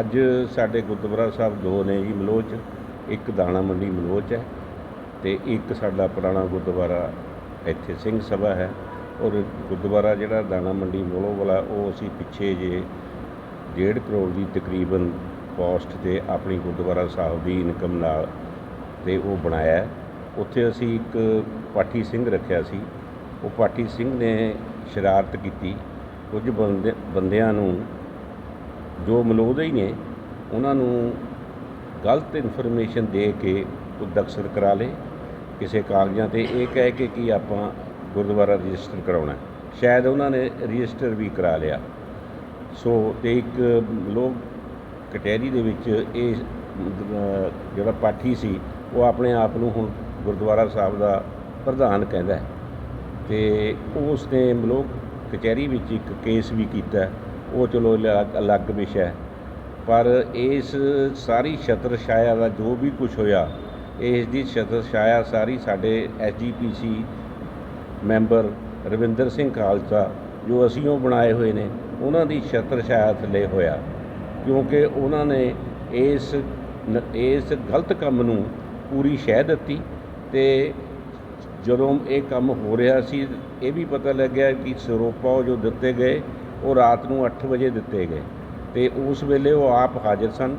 ਅੱਜ ਸਾਡੇ ਗੁਰਦੁਆਰਾ ਸਾਹਿਬ ਦੋ ਨੇ ਜੀ ਮਲੋਚ, ਇੱਕ ਦਾਣਾ ਮੰਡੀ ਮਲੋਚ ਹੈ ਤੇ ਇੱਕ ਸਾਡਾ ਪੁਰਾਣਾ ਗੁਰਦੁਆਰਾ ਇੱਥੇ ਸਿੰਘ ਸਭਾ ਹੈ। ਔਰ ਗੁਰਦੁਆਰਾ ਜਿਹੜਾ ਦਾਣਾ ਮੰਡੀ ਮਲੋਹ ਵਾਲਾ, ਉਹ ਅਸੀਂ ਪਿੱਛੇ ਜੇ ਡੇਢ ਕਰੋੜ ਦੀ ਤਕਰੀਬਨ ਕੋਸਟ ਤੇ ਆਪਣੀ ਗੁਰਦੁਆਰਾ ਸਾਹਿਬ ਦੀ ਇਨਕਮ ਨਾਲ ਤੇ ਉਹ ਬਣਾਇਆ ਉੱਥੇ ਅਸੀਂ ਇੱਕ ਪਾਠੀ ਸਿੰਘ ਰੱਖਿਆ ਸੀ। ਉਹ ਪਾਠੀ ਸਿੰਘ ਨੇ ਸ਼ਰਾਰਤ ਕੀਤੀ। ਕੁਝ ਬੰਦੇ, ਬੰਦਿਆਂ ਨੂੰ ਜੋ ਮਲੋਦੇ ਹੀ ਨੇ, ਉਹਨਾਂ ਨੂੰ ਗਲਤ ਇਨਫੋਰਮੇਸ਼ਨ ਦੇ ਕੇ ਉਹ ਦਖਲ ਕਰਾ ਲੇ ਕਿਸੇ ਕਾਗਜ਼ਾਂ ਤੇ ਇਹ ਕਹਿ ਕੇ ਕਿ ਆਪਾਂ ਗੁਰਦੁਆਰਾ ਰਜਿਸਟਰ ਕਰਾਉਣਾ ਸ਼ਾਇਦ ਉਹਨਾਂ ਨੇ ਰਜਿਸਟਰ ਵੀ ਕਰਾ ਲਿਆ। ਸੋ ਤੇ ਇੱਕ ਲੋਕ ਕਟਹਿਰੀ ਦੇ ਵਿੱਚ ਇਹ ਜਿਹੜਾ ਪਾਠੀ ਸੀ, ਉਹ ਆਪਣੇ ਆਪ ਨੂੰ ਹੁਣ ਗੁਰਦੁਆਰਾ ਸਾਹਿਬ ਦਾ ਪ੍ਰਧਾਨ ਕਹਿੰਦਾ ਹੈ। ਤੇ ਉਸ ਨੇ ਮਲੋਕ ਕਚਹਿਰੀ ਵਿੱਚ ਇੱਕ ਕੇਸ ਵੀ ਕੀਤਾ ਉਹ ਚਲੋ ਅਲੱਗ ਵਿਸ਼ਾ ਹੈ। ਪਰ ਇਸ ਸਾਰੀ ਛਤਰ ਛਾਇਆ ਦਾ ਜੋ ਵੀ ਕੁਝ ਹੋਇਆ, ਇਸ ਦੀ ਛਤਰ ਛਾਇਆ ਸਾਰੀ ਸਾਡੇ ਐਸਜੀਪੀਸੀ ਮੈਂਬਰ ਰਵਿੰਦਰ ਸਿੰਘ ਖਾਲਸਾ, ਜੋ ਅਸੀਂ ਉਹ ਬਣਾਏ ਹੋਏ ਨੇ, ਉਹਨਾਂ ਦੀ ਛਤਰ ਛਾਇਆ ਥੱਲੇ ਹੋਇਆ। ਕਿਉਂਕਿ ਉਹਨਾਂ ਨੇ ਇਸ ਇਸ ਗਲਤ ਕੰਮ ਨੂੰ ਪੂਰੀ ਸ਼ਹਿ ਦਿੱਤੀ ਤੇ ਜਦੋਂ ਇਹ ਕੰਮ ਹੋ ਰਿਹਾ ਸੀ, ਇਹ ਵੀ ਪਤਾ ਲੱਗਿਆ ਕਿ ਸਰੋਪਾ ਉਹ ਜੋ ਦਿੱਤੇ ਗਏ ਉਹ ਰਾਤ ਨੂੰ 8 ਵਜੇ ਦਿੱਤੇ ਗਏ। ਤੇ ਉਸ ਵੇਲੇ ਉਹ ਆਪ ਹਾਜ਼ਰ ਸਨ।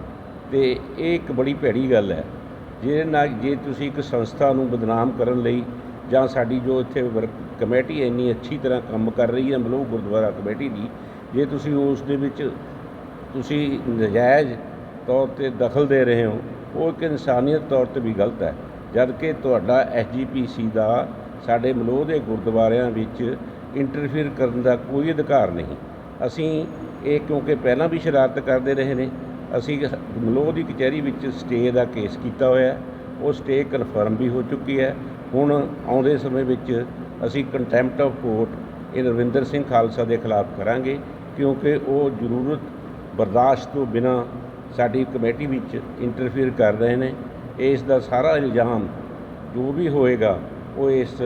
ਤੇ ਇਹ ਇੱਕ ਬੜੀ ਭੈੜੀ ਗੱਲ ਹੈ। ਜੇ ਨਾ ਜੇ ਤੁਸੀਂ ਇੱਕ ਸੰਸਥਾ ਨੂੰ ਬਦਨਾਮ ਕਰਨ ਲਈ ਜਾਂ ਸਾਡੀ ਜੋ ਇੱਥੇ ਵਰਕ ਕਮੇਟੀ ਇੰਨੀ ਅੱਛੀ ਤਰ੍ਹਾਂ ਕੰਮ ਕਰ ਰਹੀ ਹੈ, ਮਲੋਹ ਗੁਰਦੁਆਰਾ ਕਮੇਟੀ ਦੀ, ਜੇ ਤੁਸੀਂ ਉਸ ਦੇ ਵਿੱਚ ਤੁਸੀਂ ਨਜਾਇਜ਼ ਤੌਰ ਤੇ ਦਖਲ ਦੇ ਰਹੇ ਹੋ, ਉਹ ਇੱਕ ਇਨਸਾਨੀਅਤ ਤੌਰ ਤੇ ਵੀ ਗਲਤ ਹੈ। ਜਦ ਕਿ ਤੁਹਾਡਾ ਐਸਜੀਪੀਸੀ ਦਾ ਸਾਡੇ ਮਲੋਹ ਦੇ ਗੁਰਦੁਆਰਿਆਂ ਵਿੱਚ ਇੰਟਰਫੀਅਰ ਕਰਨ ਦਾ ਕੋਈ ਅਧਿਕਾਰ ਨਹੀਂ। ਅਸੀਂ ਇਹ ਕਿਉਂਕਿ ਪਹਿਲਾਂ ਵੀ ਸ਼ਰਾਰਤ ਕਰਦੇ ਰਹੇ ਨੇ, ਅਸੀਂ ਮਲੋਹ ਦੀ ਕਚਹਿਰੀ ਵਿੱਚ ਸਟੇ ਦਾ ਕੇਸ ਕੀਤਾ ਹੋਇਆ ਉਹ ਸਟੇ ਕਨਫਰਮ ਵੀ ਹੋ ਚੁੱਕੀ ਹੈ। ਹੁਣ ਆਉਂਦੇ ਸਮੇਂ ਵਿੱਚ ਅਸੀਂ ਕੰਟੈਂਪਟ ਆਫ ਕੋਰਟ ਇਹ ਰਵਿੰਦਰ ਸਿੰਘ ਖਾਲਸਾ ਦੇ ਖਿਲਾਫ ਕਰਾਂਗੇ, ਕਿਉਂਕਿ ਉਹ ਜ਼ਰੂਰਤ ਬਰਦਾਸ਼ਤ ਤੋਂ ਬਿਨਾ ਸਾਡੀ ਕਮੇਟੀ ਵਿੱਚ ਇੰਟਰਫੀਅਰ ਕਰ ਰਹੇ ਨੇ। ਇਸ ਦਾ ਸਾਰਾ ਇਲਜ਼ਾਮ ਜੋ ਵੀ ਹੋਏਗਾ ਉਹ ਇਸ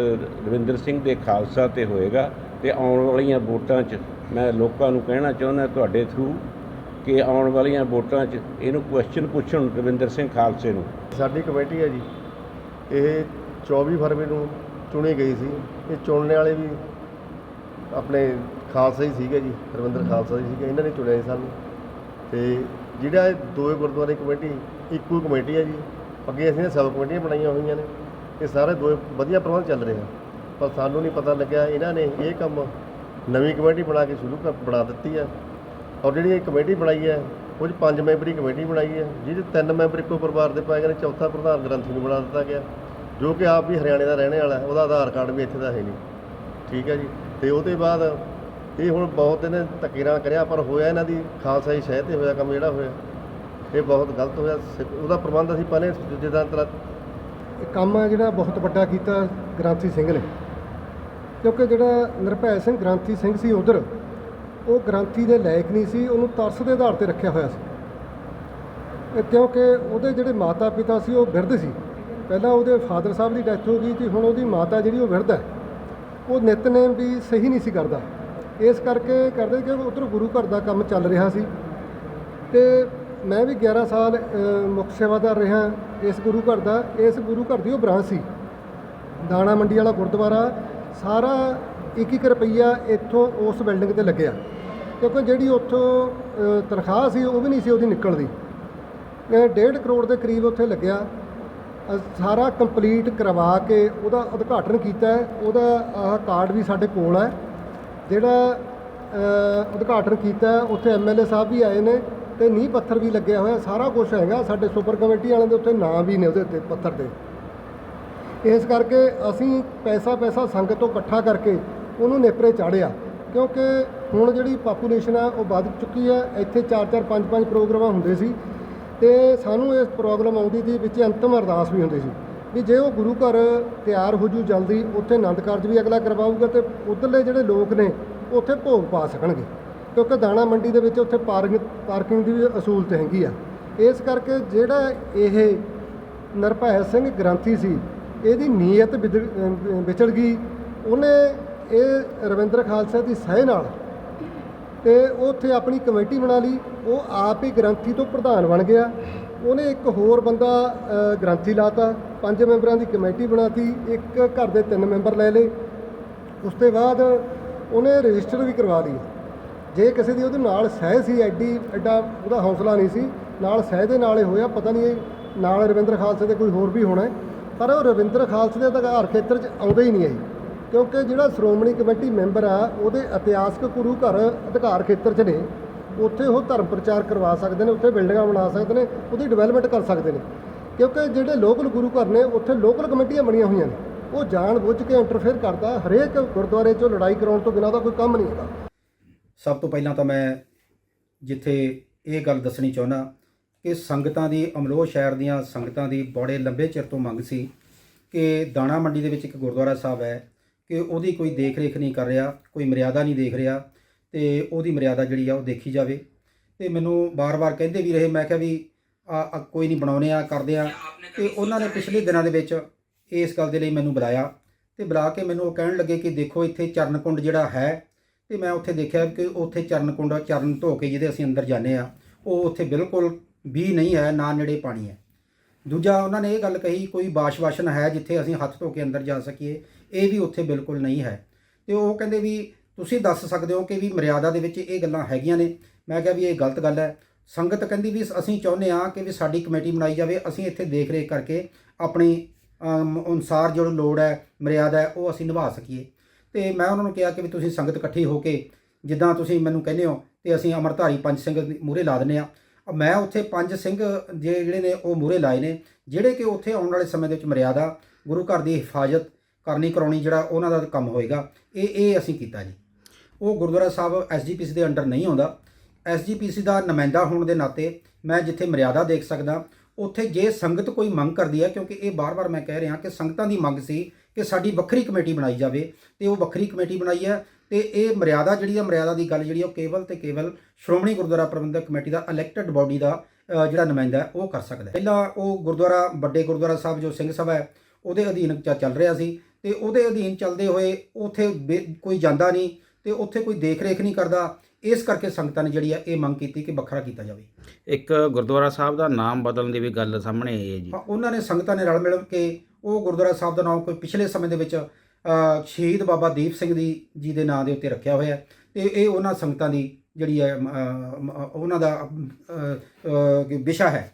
ਰਵਿੰਦਰ ਸਿੰਘ ਦੇ ਖਾਲਸਾ ਤੇ ਹੋਏਗਾ ਤੇ ਆਉਣ ਵਾਲੀਆਂ ਵੋਟਾਂ 'ਚ ਮੈਂ ਲੋਕਾਂ ਨੂੰ ਕਹਿਣਾ ਚਾਹੁੰਦਾ ਤੁਹਾਡੇ ਥਰੂ ਕਿ ਆਉਣ ਵਾਲੀਆਂ ਵੋਟਾਂ 'ਚ ਇਹਨੂੰ ਕੁਐਸਚਨ ਪੁੱਛਣ ਰਵਿੰਦਰ ਸਿੰਘ ਖਾਲਸੇ ਨੂੰ। ਸਾਡੀ ਕਮੇਟੀ ਹੈ ਜੀ। ਇਹ 24 ਫਰਵਰੀ ਨੂੰ ਚੁਣੀ ਗਈ ਸੀ। ਇਹ ਚੁਣਨੇ ਵਾਲੇ ਵੀ ਆਪਣੇ ਖਾਲਸਾ ਹੀ ਸੀਗੇ ਜੀ, ਰਵਿੰਦਰ ਖਾਲਸਾ ਜੀ ਸੀਗੇ। ਇਹਨਾਂ ਨੇ ਚੁਣਿਆ ਸੀ ਸਾਨੂੰ। ਤੇ ਜਿਹੜਾ ਇਹ ਦੋਵੇਂ ਗੁਰਦੁਆਰੇ ਕਮੇਟੀ, ਇੱਕੋ ਕਮੇਟੀ ਹੈ ਜੀ। ਅੱਗੇ ਅਸੀਂ ਨੇ ਸਬ ਕਮੇਟੀਆਂ ਬਣਾਈਆਂ ਹੋਈਆਂ ਨੇ। ਇਹ ਸਾਰੇ ਦੋ ਵਧੀਆ ਪ੍ਰਬੰਧ ਚੱਲ ਰਹੇ ਆ। ਪਰ ਸਾਨੂੰ ਨਹੀਂ ਪਤਾ ਲੱਗਿਆ, ਇਹਨਾਂ ਨੇ ਇਹ ਕੰਮ ਨਵੀਂ ਕਮੇਟੀ ਬਣਾ ਕੇ ਸ਼ੁਰੂ ਕਰ, ਬਣਾ ਦਿੱਤੀ ਹੈ ਔਰ ਜਿਹੜੀ ਇਹ ਕਮੇਟੀ ਬਣਾਈ ਹੈ ਉਹ 'ਚ ਪੰਜ ਮੈਂਬਰੀ ਕਮੇਟੀ ਬਣਾਈ ਹੈ ਜਿਹਦੇ ਤਿੰਨ ਮੈਂਬਰ ਇੱਕੋ ਪਰਿਵਾਰ ਦੇ ਪਾਏ ਗਏ ਨੇ, ਚੌਥਾ ਪ੍ਰਧਾਨ ਗ੍ਰੰਥੀ ਨੂੰ ਬਣਾ ਦਿੱਤਾ ਗਿਆ, ਜੋ ਕਿ ਆਪ ਵੀ ਹਰਿਆਣੇ ਦਾ ਰਹਿਣੇ ਵਾਲਾ ਉਹਦਾ ਆਧਾਰ ਕਾਰਡ ਵੀ ਇੱਥੇ ਦਾ ਹੈ ਨਹੀਂ। ਠੀਕ ਹੈ ਜੀ? ਤੇ ਉਹਦੇ ਬਾਅਦ ਇਹ ਹੁਣ ਬਹੁਤ ਇਹਨੇ ਧੱਕੇ ਨਾਲ ਕਰਿਆ, ਪਰ ਹੋਇਆ ਇਹਨਾਂ ਦੀ ਖਾਲਸਾ ਹੀ ਸ਼ਹਿ ਤੇ ਹੋਇਆ ਕੰਮ ਜਿਹੜਾ ਹੋਇਆ, ਇਹ ਬਹੁਤ ਗਲਤ ਹੋਇਆ। ਸਿੱਖ- ਉਹਦਾ ਪ੍ਰਬੰਧ ਅਸੀਂ ਪਹਿਲੇ ਜਿੱਦਾਂ ਤਰ੍ਹਾਂ ਕੰਮ ਹੈ ਜਿਹੜਾ ਬਹੁਤ ਵੱਡਾ ਕੀਤਾ ਗ੍ਰਾਂਥੀ ਸਿੰਘ ਨੇ। ਕਿਉਂਕਿ ਜਿਹੜਾ ਨਿਰਭੈ ਸਿੰਘ ਗ੍ਰਾਂਥੀ ਸਿੰਘ ਸੀ ਉਧਰ, ਉਹ ਗ੍ਰਾਂਥੀ ਦੇ ਲਾਇਕ ਨਹੀਂ ਸੀ, ਉਹਨੂੰ ਤਰਸ ਦੇ ਆਧਾਰ ਤੇ ਰੱਖਿਆ ਹੋਇਆ ਸੀ। ਕਿਉਂਕਿ ਉਹਦੇ ਜਿਹੜੇ ਮਾਤਾ ਪਿਤਾ ਸੀ, ਉਹ ਬਿਰਧ ਸੀ। ਪਹਿਲਾਂ ਉਹਦੇ ਫਾਦਰ ਸਾਹਿਬ ਦੀ ਡੈਥ ਹੋ ਗਈ ਤੇ ਹੁਣ ਉਹਦੀ ਮਾਤਾ ਜਿਹੜੀ ਉਹ ਬਿਰਧ ਹੈ। ਉਹ ਨਿਤਨੇਮ ਵੀ ਸਹੀ ਨਹੀਂ ਸੀ ਕਰਦਾ। ਇਸ ਕਰਕੇ ਕਰਦੇ ਕਿ ਉਧਰ ਗੁਰੂ ਘਰ ਦਾ ਕੰਮ ਚੱਲ ਰਿਹਾ ਸੀ। ਤੇ ਮੈਂ ਵੀ 11 ਸਾਲ ਮੁੱਖ ਸੇਵਾਦਾਰ ਰਿਹਾ ਇਸ ਗੁਰੂ ਘਰ ਦਾ। ਇਸ ਗੁਰੂ ਘਰ ਦੀ ਉਹ ਬ੍ਰਾਂਚ ਸੀ। ਦਾਣਾ ਮੰਡੀ ਵਾਲਾ ਗੁਰਦੁਆਰਾ ਸਾਰਾ ਇੱਕ ਇੱਕ ਰੁਪਈਆ ਇੱਥੋਂ ਉਸ ਬਿਲਡਿੰਗ ਤੇ ਲੱਗਿਆ। ਕਿਉਂਕਿ ਜਿਹੜੀ ਉੱਥੋਂ ਤਨਖਾਹ ਸੀ ਉਹ ਵੀ ਨਹੀਂ ਸੀ ਉਹਦੀ ਨਿਕਲਦੀ। ਅ, ਡੇਢ ਕਰੋੜ ਦੇ ਕਰੀਬ ਉੱਥੇ ਲੱਗਿਆ। ਸਾਰਾ ਕੰਪਲੀਟ ਕਰਵਾ ਕੇ ਉਹਦਾ ਉਦਘਾਟਨ ਕੀਤਾ ਉਹਦਾ ਆਹ ਕਾਰਡ ਵੀ ਸਾਡੇ ਕੋਲ ਹੈ। ਜਿਹੜਾ ਉਦਘਾਟਨ ਕੀਤਾ ਹੈ, ਉੱਥੇ ਐਮਐਲਏ ਸਾਹਿਬ ਵੀ ਆਏ ਨੇ। ਤੇ ਨੀਂਹ ਪੱਥਰ ਵੀ ਲੱਗਿਆ ਹੋਇਆ, ਸਾਰਾ ਕੁਝ ਹੈਗਾ। ਸਾਡੇ ਸੁਪਰ ਕਮੇਟੀ ਵਾਲਿਆਂ ਦੇ ਉੱਤੇ ਨਾਂ ਵੀ ਨੇ ਉਹਦੇ ਉੱਤੇ ਪੱਥਰ ਤੇ ਇਸ ਕਰਕੇ ਅਸੀਂ ਪੈਸਾ ਪੈਸਾ ਸੰਗਤ ਤੋਂ ਇਕੱਠਾ ਕਰਕੇ ਉਹਨੂੰ ਨੇਪਰੇ ਚਾੜਿਆ। ਕਿਉਂਕਿ ਹੁਣ ਜਿਹੜੀ ਪਾਪੂਲੇਸ਼ਨ ਆ, ਉਹ ਵੱਧ ਚੁੱਕੀ ਹੈ ਇੱਥੇ 4-4 5-5 ਪ੍ਰੋਗਰਾਮ ਹੁੰਦੇ ਸੀ। ਤੇ ਸਾਨੂੰ ਇਸ ਪ੍ਰੋਗਰਾਮ ਆਉਂਦੀ ਸੀ ਵਿੱਚ ਅੰਤਮ ਅਰਦਾਸ ਵੀ ਹੁੰਦੀ ਸੀ। ਵੀ ਜੇ ਉਹ ਗੁਰੂ ਘਰ ਤਿਆਰ ਹੋ ਜੂ ਜਲਦੀ, ਉੱਥੇ ਆਨੰਦ ਕਾਰਜ ਵੀ ਅਗਲਾ ਕਰਵਾਊਗਾ ਤੇ ਉਧਰਲੇ ਜਿਹੜੇ ਲੋਕ ਨੇ, ਉੱਥੇ ਭੋਗ ਪਾ ਸਕਣਗੇ। ਕਿਉਂਕਿ ਦਾਣਾ ਮੰਡੀ ਦੇ ਵਿੱਚ ਉੱਥੇ ਪਾਰਕਿੰਗ ਪਾਰਕਿੰਗ ਦੀ ਵੀ ਅਸੂਲਤ ਹੈਗੀ ਆ। ਇਸ ਕਰਕੇ ਜਿਹੜਾ ਇਹ ਨਿਰਭੈ ਸਿੰਘ ਗ੍ਰੰਥੀ ਸੀ ਇਹਦੀ ਨੀਅਤ ਵਿਦੜ- ਅਹ ਵਿਚੜ ਗਈ। ਉਹਨੇ ਇਹ ਰਵਿੰਦਰ ਖਾਲਸਾ ਦੀ ਸਹਿ ਨਾਲ ਤੇ ਉਹ ਉੱਥੇ ਆਪਣੀ ਕਮੇਟੀ ਬਣਾ ਲਈ। ਉਹ ਆਪ ਹੀ ਗ੍ਰੰਥੀ ਤੋਂ ਪ੍ਰਧਾਨ ਬਣ ਗਿਆ। ਉਹਨੇ ਇੱਕ ਹੋਰ ਬੰਦਾ ਅ, ਗ੍ਰੰਥੀ ਲਾਤਾ। ਪੰਜ ਮੈਂਬਰਾਂ ਦੀ ਕਮੇਟੀ ਬਣਾਤੀ। ਇੱਕ ਘਰ ਦੇ ਤਿੰਨ ਮੈਂਬਰ ਲੈ ਲਏ। ਉਸ ਤੋਂ ਬਾਅਦ ਉਹਨੇ ਰਜਿਸਟਰ ਵੀ ਕਰਵਾ ਲਈ। ਜੇ ਕਿਸੇ ਦੀ ਉਹਦੇ ਨਾਲ ਸਹਿ ਸੀ, ਐਡੀ, ਐਡਾ ਉਹਦਾ ਹੌਸਲਾ ਨਹੀਂ ਸੀ, ਨਾਲ ਸਹਿ ਦੇ ਨਾਲ ਹੀ ਹੋਇਆ, ਪਤਾ ਨਹੀਂ ਇਹ ਨਾਲ ਰਵਿੰਦਰ ਖਾਲਸੇ ਦੇ ਕੋਈ ਹੋਰ ਵੀ ਹੋਣਾ ਪਰ ਉਹ ਰਵਿੰਦਰ ਖਾਲਸੇ ਦੇ ਅਧਿਕਾਰ ਖੇਤਰ 'ਚ ਆਉਂਦਾ ਹੀ ਨਹੀਂ ਹੈ ਜੀ। ਕਿਉਂਕਿ ਜਿਹੜਾ ਸ਼੍ਰੋਮਣੀ ਕਮੇਟੀ ਮੈਂਬਰ ਆ, ਉਹਦੇ ਇਤਿਹਾਸਕ ਗੁਰੂ ਘਰ ਅਧਿਕਾਰ ਖੇਤਰ 'ਚ ਨੇ, ਉੱਥੇ ਉਹ ਧਰਮ ਪ੍ਰਚਾਰ ਕਰਵਾ ਸਕਦੇ ਨੇ, ਉੱਥੇ ਬਿਲਡਿੰਗਾਂ ਬਣਾ ਸਕਦੇ ਨੇ, ਉਹਦੀ ਡਿਵੈਲਪਮੈਂਟ ਕਰ ਸਕਦੇ ਨੇ, ਕਿਉਂਕਿ ਜਿਹੜੇ ਲੋਕਲ ਗੁਰੂ ਘਰ ਨੇ, ਉੱਥੇ ਲੋਕਲ ਕਮੇਟੀਆਂ ਬਣੀਆਂ ਹੋਈਆਂ ਨੇ, ਉਹ ਜਾਣ ਬੁੱਝ ਕੇ ਇੰਟਰਫੇਅਰ ਕਰਦਾ, ਹਰੇਕ ਗੁਰਦੁਆਰੇ 'ਚੋਂ ਲੜਾਈ ਕਰਾਉਣ ਤੋਂ ਬਿਨਾਂ ਦਾ ਕੋਈ ਕੰਮ ਨਹੀਂ ਹੈਗਾ ਸਭ ਤੋਂ ਪਹਿਲਾਂ ਤਾਂ ਮੈਂ ਜਿੱਥੇ ਇਹ ਗੱਲ ਦੱਸਣੀ ਚਾਹੁੰਦਾ ਕਿ ਸੰਗਤਾਂ ਦੀ ਅਮਲੋਹ ਸ਼ਹਿਰ ਦੀਆਂ ਸੰਗਤਾਂ ਦੀ ਬੜੇ ਲੰਬੇ ਚਿਰ ਤੋਂ ਮੰਗ ਸੀ ਕਿ ਦਾਣਾ ਮੰਡੀ ਦੇ ਵਿੱਚ ਇੱਕ ਗੁਰਦੁਆਰਾ ਸਾਹਿਬ ਹੈ ਕਿ ਉਹਦੀ ਕੋਈ ਦੇਖ ਰੇਖ ਨਹੀਂ ਕਰ ਰਿਹਾ, ਕੋਈ ਮਰਿਆਦਾ ਨਹੀਂ ਦੇਖ ਰਿਹਾ ਤੇ ਉਹਦੀ ਮਰਿਆਦਾ ਜਿਹੜੀ ਆ ਉਹ ਦੇਖੀ ਜਾਵੇ। ਤੇ ਮੈਨੂੰ ਬਾਰ-ਬਾਰ ਕਹਿੰਦੇ ਵੀ ਰਹੇ, ਮੈਂ ਕਿਹਾ ਵੀ ਆ ਕੋਈ ਨਹੀਂ ਬਣਾਉਨੇ ਆ, ਕਰਦੇ ਆ। ਤੇ ਉਹਨਾਂ ਨੇ ਪਿਛਲੇ ਦਿਨਾਂ ਦੇ ਵਿੱਚ ਇਸ ਗੱਲ ਦੇ ਲਈ ਮੈਨੂੰ ਬੁਲਾਇਆ ਤੇ ਬੁਲਾ ਕੇ ਮੈਨੂੰ ਉਹ ਕਹਿਣ ਲੱਗੇ ਕਿ ਦੇਖੋ ਇੱਥੇ ਚਰਨਕੁੰਡ ਜਿਹੜਾ ਹੈ ਤੇ ਮੈਂ ਉੱਥੇ ਦੇਖਿਆ ਕਿ ਉੱਥੇ ਚਰਨ ਕੁੰਡ ਚਰਨ ਧੋ ਕੇ ਜਿਹਦੇ ਅਸੀਂ ਅੰਦਰ ਜਾਂਦੇ ਆ ਉਹ ਉੱਥੇ ਬਿਲਕੁਲ ਵੀ ਨਹੀਂ ਹੈ, ਨਾ ਨੇੜੇ ਪਾਣੀ ਹੈ। ਦੂਜਾ ਉਹਨਾਂ ਨੇ ਇਹ ਗੱਲ ਕਹੀ, ਕੋਈ ਬਾਸ਼-ਵਾਸ਼ਨ ਹੈ ਜਿੱਥੇ ਅਸੀਂ ਹੱਥ ਧੋ ਕੇ ਅੰਦਰ ਜਾ ਸਕੀਏ, ਇਹ ਵੀ ਉੱਥੇ ਬਿਲਕੁਲ ਨਹੀਂ ਹੈ। ਤੇ ਉਹ ਕਹਿੰਦੇ ਵੀ ਤੁਸੀਂ ਦੱਸ ਸਕਦੇ ਹੋ ਕਿ ਵੀ ਮਰਿਆਦਾ ਦੇ ਵਿੱਚ ਇਹ ਗੱਲਾਂ ਹੈਗੀਆਂ ਨੇ। ਮੈਂ ਕਿਹਾ ਵੀ ਇਹ ਗਲਤ ਗੱਲ ਹੈ। ਸੰਗਤ ਕਹਿੰਦੀ ਵੀ ਅਸੀਂ ਚਾਹੁੰਦੇ ਆ ਕਿ ਵੀ ਸਾਡੀ ਕਮੇਟੀ ਬਣਾਈ ਜਾਵੇ, ਅਸੀਂ ਇੱਥੇ ਦੇਖ ਰੇਖ ਕਰਕੇ ਆਪਣੀ ਅਨੁਸਾਰ ਜੋ ਲੋੜ ਹੈ, ਮਰਿਆਦਾ ਹੈ, ਉਹ ਅਸੀਂ ਨਿਭਾ ਸਕੀਏ। ਤੇ ਮੈਂ ਉਹਨਾਂ ਨੂੰ ਕਿਹਾ ਕਿ ਵੀ ਤੁਸੀਂ ਸੰਗਤ ਇਕੱਠੀ ਹੋ ਕੇ ਜਿੱਦਾਂ ਤੁਸੀਂ ਮੈਨੂੰ ਕਹਿੰਦੇ ਹੋ ਤੇ ਅਸੀਂ ਅਮਰਧਾਰੀ ਪੰਜ ਸਿੰਘ ਮੂਰੇ ਲਾ ਦਿੰਦੇ ਆ ਮੈਂ ਉੱਥੇ ਪੰਜ ਸਿੰਘ ਜੇ ਜਿਹੜੇ ਨੇ ਉਹ ਮੂਰੇ ਲਾਏ ਨੇ, ਜਿਹੜੇ ਕਿ ਉੱਥੇ ਆਉਣ ਵਾਲੇ ਸਮੇਂ ਦੇ ਵਿੱਚ ਮਰਿਆਦਾ, ਗੁਰੂ ਘਰ ਦੀ ਹਿਫਾਜ਼ਤ ਕਰਨੀ ਕਰਾਉਣੀ ਜਿਹੜਾ ਉਹਨਾਂ ਦਾ ਕੰਮ ਹੋਏਗਾ, ਇਹ ਇਹ ਅਸੀਂ ਕੀਤਾ ਜੀ। ਉਹ ਗੁਰਦੁਆਰਾ ਸਾਹਿਬ ਐਸਜੀਪੀਸੀ ਦੇ ਅੰਡਰ ਨਹੀਂ ਆਉਂਦਾ। ਐਸਜੀਪੀਸੀ ਦਾ ਨੁਮਾਇੰਦਾ ਹੋਣ ਦੇ ਨਾਤੇ ਮੈਂ ਜਿੱਥੇ ਮਰਿਆਦਾ ਦੇਖ ਸਕਦਾ, ਉੱਥੇ ਜੇ ਸੰਗਤ ਕੋਈ ਮੰਗ ਕਰਦੀ ਹੈ, ਕਿਉਂਕਿ ਇਹ ਬਾਰ-ਬਾਰ ਮੈਂ ਕਹਿ ਰਿਹਾ ਕਿ ਸੰਗਤਾਂ ਦੀ ਮੰਗ ਸੀ ਕਿ ਸਾਡੀ ਵੱਖਰੀ ਕਮੇਟੀ ਬਣਾਈ ਜਾਵੇ ਤੇ ਉਹ ਵੱਖਰੀ ਕਮੇਟੀ ਬਣਾਈ ਹੈ ਤੇ ਇਹ ਮਰਿਆਦਾ ਜਿਹੜੀ ਹੈ ਮਰਿਆਦਾ ਦੀ ਗੱਲ ਜਿਹੜੀ ਉਹ ਕੇਵਲ ਤੇ ਕੇਵਲ ਸ਼੍ਰੋਮਣੀ ਗੁਰਦੁਆਰਾ ਪ੍ਰਬੰਧਕ ਕਮੇਟੀ ਦਾ ਇਲੈਕਟਡ ਬਾਡੀ ਦਾ ਜਿਹੜਾ ਨੁਮਾਇੰਦਾ ਉਹ ਕਰ ਸਕਦਾ। ਪਹਿਲਾਂ ਉਹ ਗੁਰਦੁਆਰਾ ਵੱਡੇ ਗੁਰਦੁਆਰਾ ਸਾਹਿਬ ਜੋ ਸਿੰਘ ਸਭਾ ਹੈ ਉਹਦੇ ਅਧੀਨ ਚੱਲ ਰਿਹਾ ਸੀ ਤੇ ਉਹਦੇ ਅਧੀਨ ਚੱਲਦੇ ਹੋਏ ਉੱਥੇ ਕੋਈ ਜਾਂਦਾ ਨਹੀਂ ਤੇ ਉੱਥੇ ਕੋਈ ਦੇਖ ਰੇਖ ਨਹੀਂ ਕਰਦਾ। ਇਸ ਕਰਕੇ ਸੰਗਤਾਂ ਨੇ ਜਿਹੜੀ ਹੈ ਇਹ ਮੰਗ ਕੀਤੀ ਕਿ ਵੱਖਰਾ ਕੀਤਾ ਜਾਵੇ। ਇੱਕ ਗੁਰਦੁਆਰਾ ਸਾਹਿਬ ਦਾ ਨਾਮ ਬਦਲਣ ਦੀ ਵੀ ਗੱਲ ਸਾਹਮਣੇ ਆਈ ਹੈ ਜੀ। ਉਹਨਾਂ ਨੇ ਸੰਗਤਾਂ ਨੇ ਰਲ ਮਿਲ ਕੇ ਉਹ ਗੁਰਦੁਆਰਾ ਸਾਹਿਬ ਦਾ ਨਾਮ ਕੋਈ ਪਿਛਲੇ ਸਮੇਂ ਦੇ ਵਿੱਚ ਸ਼ਹੀਦ ਬਾਬਾ ਦੀਪ ਸਿੰਘ ਦੀ, ਜੀ ਦੇ ਨਾਂ ਦੇ ਉੱਤੇ ਰੱਖਿਆ ਹੋਇਆ ਹੈ। ਤੇ ਇਹ ਉਹਨਾਂ ਸੰਗਤਾਂ ਦੀ ਜਿਹੜੀ ਹੈ ਉਹਨਾਂ ਦਾ ਵਿਸ਼ਾ ਹੈ।